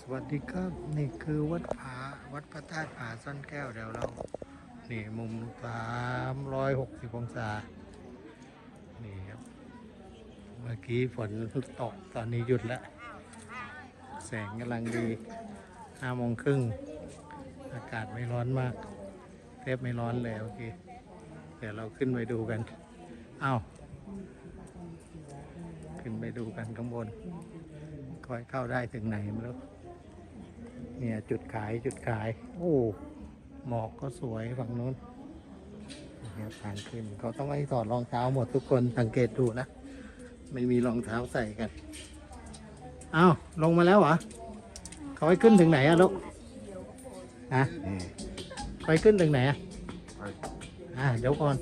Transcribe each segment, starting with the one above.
สวัสดีครับ นี่คือวัดผาวัดพระธาตุผาซ่อนแก้วเดี๋ยวเรา นี่มุมสามร้อยหกสิบองศา นี่ครับ เมื่อกี้ฝนตกตอนนี้หยุดแล้ว แสงกำลังดีห้าโมงครึ่ง อากาศไม่ร้อนมากเทบไม่ร้อนเลยโอเค เดี๋ยวเราขึ้นไปดูกันอ้าวขึ้นไปดูกันข้างบน คอยเข้าได้ถึงไหนไม่รู้เนี่ยจุดขายจุดขาย โอ้หมอกก็สวยฝั่งนู้นเนี่ยทางขึ้นเขาต้องให้ถอดรองเท้าหมดทุกคนสังเกตดูนะ ไม่มีรองเท้าใส่กันอ้าวลงมาแล้วเหรอเขาให้ขึ้นถึงไหนอะลูกฮะไปขึ้นถึงไหนอะอ่าเดี๋ยวก่อน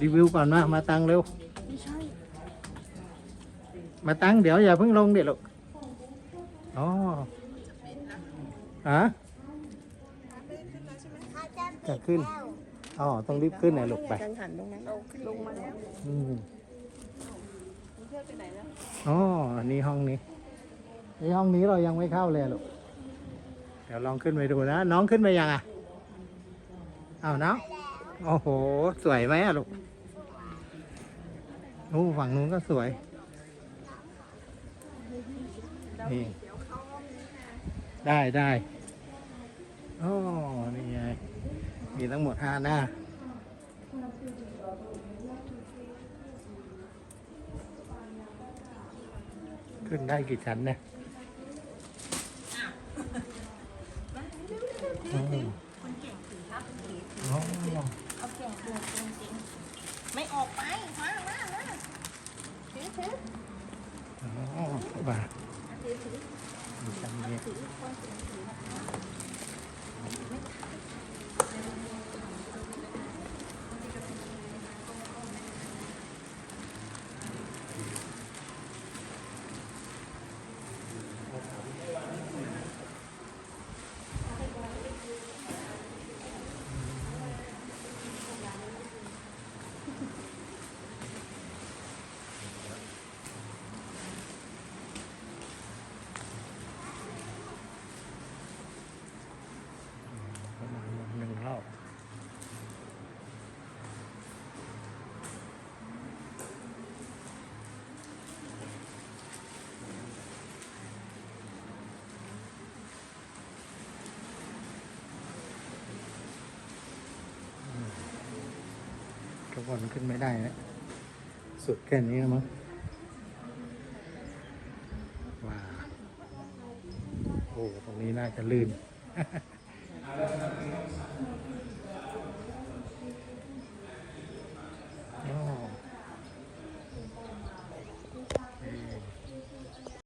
รีวิวก่อนมา มาตังเร็วไม่ใช่มาตั้งเดี๋ยวอย่าเพิ่งลงเดี๋ยวลูก อ๋อฮะจะขึ้นอ๋อต้องรีบขึ้นนะลูกไปกังหันตรงนั้นลงมาแล้วอืมเพื่อนไปไหนแล้วอ๋อนี่ห้องนี้นี่ห้องนี้เรายังไม่เข้าเลยลูกเดี๋ยวลองขึ้นไปดูนะ น้องขึ้นไปยังอะอ้าวน้องโอ้โห สวยไหมอะลูกโอ้ฝั่งนู้นก็สวยนี่ ได้ได้โอ้นี่ไง มีทั้งหมดห้าหน้า ขึ้นได้กี่ชั้นเนี่ยอืมคนเก่งถือครับถืออ๋อเอาเก่งถือจริงๆไม่ออกไป มามามาถือถืออ๋อมา ถือถือมีชั้นนี้ถือคนเก่งถือประมาณหนึ่งรอบอืม ทุกคนขึ้นไม่ได้นะสุดแค่นี้นะมั้งว้าโอ้ตรงนี้น่าจะลื่น